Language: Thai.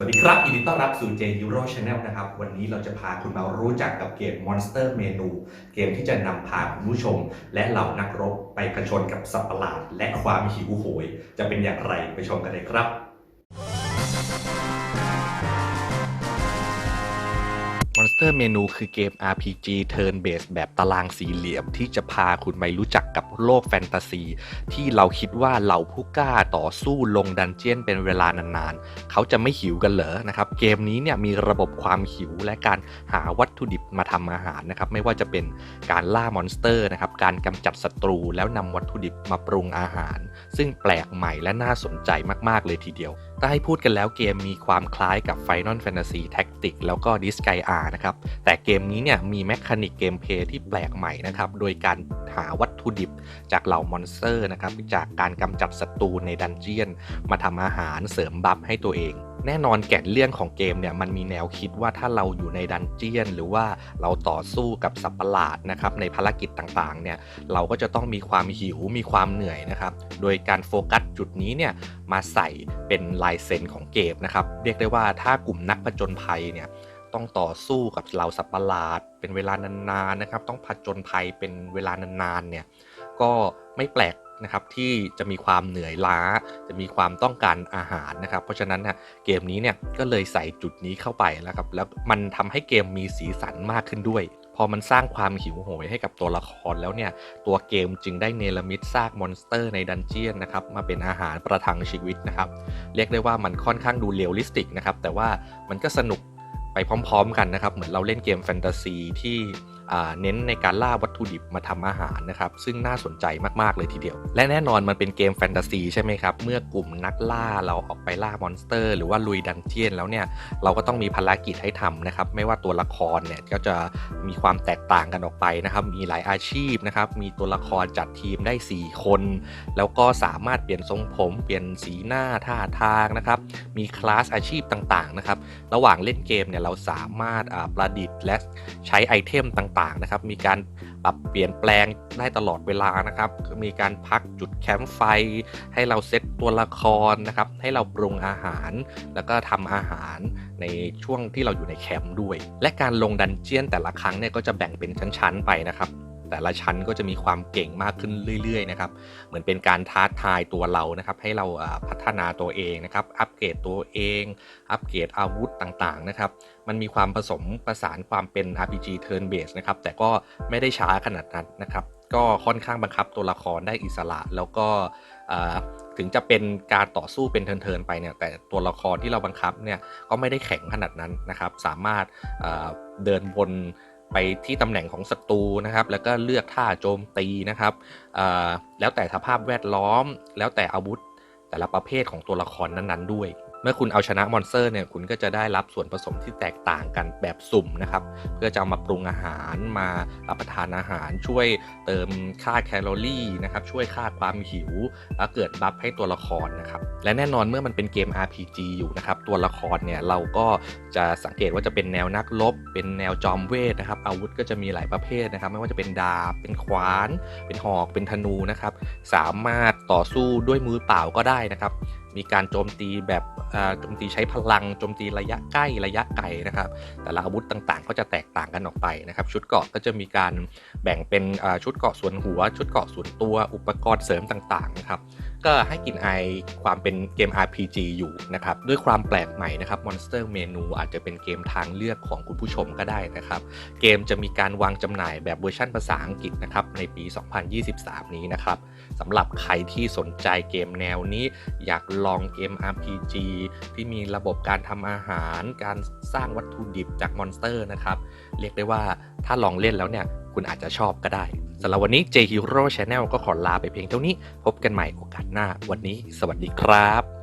สวัสดีครับยินดีต้อนรับสู่ J Hero Channel นะครับ วันนี้เราจะพาคุณมารู้จักกับเกม Monster Menu เกมที่จะนำพาคุณผู้ชม และเหล่านักรบไปกระชนกับสัตว์ประหลาด และความหิวโหย จะเป็นอย่างไรไปชมกันเลยครับ Monster Menu คือเกม RPG Turn Based แบบตารางสี่เหลี่ยม ที่จะพาคุณไปรู้จักกับโลกแฟนตาซี ที่เราคิดว่าเหล่าผู้กล้าต่อสู้ลงดันเจียนเป็นเวลานานๆ เขาจะไม่หิวกันเหรอนะครับ เกมนี้เนี่ยมีระบบความหิวและการหาวัตถุดิบมาทำอาหารนะครับ ไม่ว่าจะเป็นการล่ามอนสเตอร์นะครับ การกำจัดศัตรูแล้วนำวัตถุดิบมาปรุงอาหาร ซึ่งแปลกใหม่และน่าสนใจมากๆเลยทีเดียวถ้าให้พูดกันแล้วเกมมีความคล้ายกับ Final Fantasy Tactics แล้วก็ Disgaea นะครับ แต่เกมนี้เนี่ยมีแมคานิกเกมเพลย์ที่แปลกใหม่นะครับ โดยการหาวัตถุดิบจากเหล่ามอนสเตอร์นะครับ จากการกำจัดศัตรูในดันเจียน มาทำอาหารเสริมบัฟให้ตัวเอง แน่นอนแก่นเรื่องของเกมเนี่ยมันมีแนวคิดว่าถ้าเราอยู่ในดันเจียน หรือว่าเราต่อสู้กับสัตว์ประหลาดนะครับในภารกิจต่างๆเนี่ยเราก็จะต้องมีความหิวมีความเหนื่อยนะครับโดยการโฟกัสจุดนี้เนี่ยมาใส่เป็นลายเซ็นของเกมนะครับเรียกได้ว่าถ้ากลุ่มนักผจญภัยเนี่ยต้องต่อสู้กับเหล่าสัตว์ประหลาด เป็นเวลานานๆนะครับต้องผจญภัยเป็นเวลานานๆเนี่ยก็ไม่แปลก นะครับที่จะมีความเหนื่อยล้า จะมีความต้องการอาหารนะครับ เพราะฉะนั้นนะเกมนี้เนี่ยก็เลยใส่จุดนี้เข้าไปแล้วครับแล้วมันทำให้เกมมีสีสันมากขึ้นด้วย พอมันสร้างความหิวโหยให้กับตัวละครแล้วเนี่ยตัวเกมจึงได้เนรมิตซากมอนสเตอร์ในดันเจียนนะครับมาเป็นอาหารประทังชีวิตนะครับ เรียกได้ว่ามันค่อนข้างดูเรียลลิสติกนะครับแต่ว่ามันก็สนุก ไปพร้อม ๆ กันนะครับ เหมือนเราเล่นเกมแฟนตาซีที่เน้นในการล่าวัตถุดิบมาทำอาหารนะครับ ซึ่งน่าสนใจมาก ๆ เลยทีเดียว และแน่นอนมันเป็นเกมแฟนตาซีใช่ไหมครับ เมื่อกลุ่มนักล่าเราออกไปล่ามอนสเตอร์ หรือว่าลุยดันเจียนแล้วเนี่ย เราก็ต้องมีภารกิจให้ทำนะครับ ไม่ว่าตัวละครเนี่ยก็จะมีความแตกต่างกันออกไปนะครับ มีหลายอาชีพนะครับ มีตัวละครจัดทีมได้ 4 คน แล้วก็สามารถเปลี่ยนทรงผม เปลี่ยนสีหน้าท่าทางนะครับ มีคลาสอาชีพต่าง ๆ นะครับ ระหว่างเล่นเกมเนี่ยเราสามารถประดิษฐ์และใช้ไอเทมต่างๆนะครับ มีการปรับเปลี่ยนแปลงได้ตลอดเวลานะครับ มีการพักจุดแคมป์ไฟ ให้เราเซตตัวละครนะครับ ให้เราปรุงอาหาร แล้วก็ทำอาหารในช่วงที่เราอยู่ในแคมป์ด้วย และการลงดันเจียนแต่ละครั้งเนี่ยก็จะแบ่งเป็นชั้นๆไปนะครับ แต่ละชั้นก็จะมีความเก่งมากขึ้นเรื่อยๆนะครับ เหมือนเป็นการท้าทายตัวเรานะครับ ให้เราพัฒนาตัวเองนะครับ อัปเกรดตัวเอง อัปเกรดอาวุธต่างๆนะครับ มันมีความผสมประสานความเป็น RPG turn based นะครับ แต่ก็ไม่ได้ช้าขนาดนั้นนะครับ ก็ค่อนข้างบังคับตัวละครได้อิสระ แล้วก็ถึงจะเป็นการต่อสู้เป็นเทิร์นๆไปเนี่ย แต่ตัวละครที่เราบังคับเนี่ยก็ไม่ได้แข็งขนาดนั้นนะครับ สามารถเดินวน ไปที่ตำแหน่งของศัตรูนะครับ แล้วก็เลือกท่าโจมตีนะครับแล้วแต่สภาพแวดล้อม แล้วแต่อาวุธแต่ละประเภทของตัวละครนั้นๆด้วย เมื่อคุณเอาชนะมอนสเตอร์เนี่ยคุณก็จะได้รับส่วนผสมที่แตกต่างกันแบบสุ่มนะครับ เพื่อจะเอามาปรุงอาหารมารับประทานอาหารช่วยเติมค่าแคลอรี่นะครับช่วยค่าความหิว แล้วเกิดบัฟให้ตัวละครนะครับ และแน่นอนเมื่อมันเป็นเกม RPG อยู่นะครับ ตัวละครเนี่ยเราก็จะสังเกตว่าจะเป็นแนวนักรบเป็นแนวจอมเวทนะครับ อาวุธก็จะมีหลายประเภทนะครับ ไม่ว่าจะเป็นดาบเป็นขวาน เป็นหอกเป็นธนูนะครับ สามารถต่อสู้ด้วยมือเปล่าก็ได้นะครับมีการโจมตีแบบโจมตีใช้พลังโจมตีระยะใกล้ระยะไกลนะครับ แต่ละอาวุธต่างๆ ก็จะแตกต่างกันออกไปนะครับ ชุดเกราะก็จะมีการแบ่งเป็นชุดเกราะส่วนหัว ชุดเกราะส่วนตัวอุปกรณ์เสริมต่างๆนะครับก็ให้กลิ่นอายความเป็นเกม RPG อยู่นะครับ ด้วยความแปลกใหม่นะครับ Monster Menu อาจจะเป็นเกมทางเลือกของคุณผู้ชมก็ได้นะครับ เกมจะมีการวางจำหน่ายแบบเวอร์ชันภาษาอังกฤษนะครับ ในปี 2023 นี้นะครับสำหรับใครที่สนใจเกมแนวนี้ อยากลองเกม RPG ที่มีระบบการทำอาหาร การสร้างวัตถุดิบจากมอนสเตอร์นะครับ เรียกได้ว่าถ้าลองเล่นแล้วเนี่ย คุณอาจจะชอบก็ได้ สำหรับวันนี้ J Hero Channel ก็ขอลาไปเพียงเท่านี้ พบกันใหม่โอกาสหน้า วันนี้ สวัสดีครับ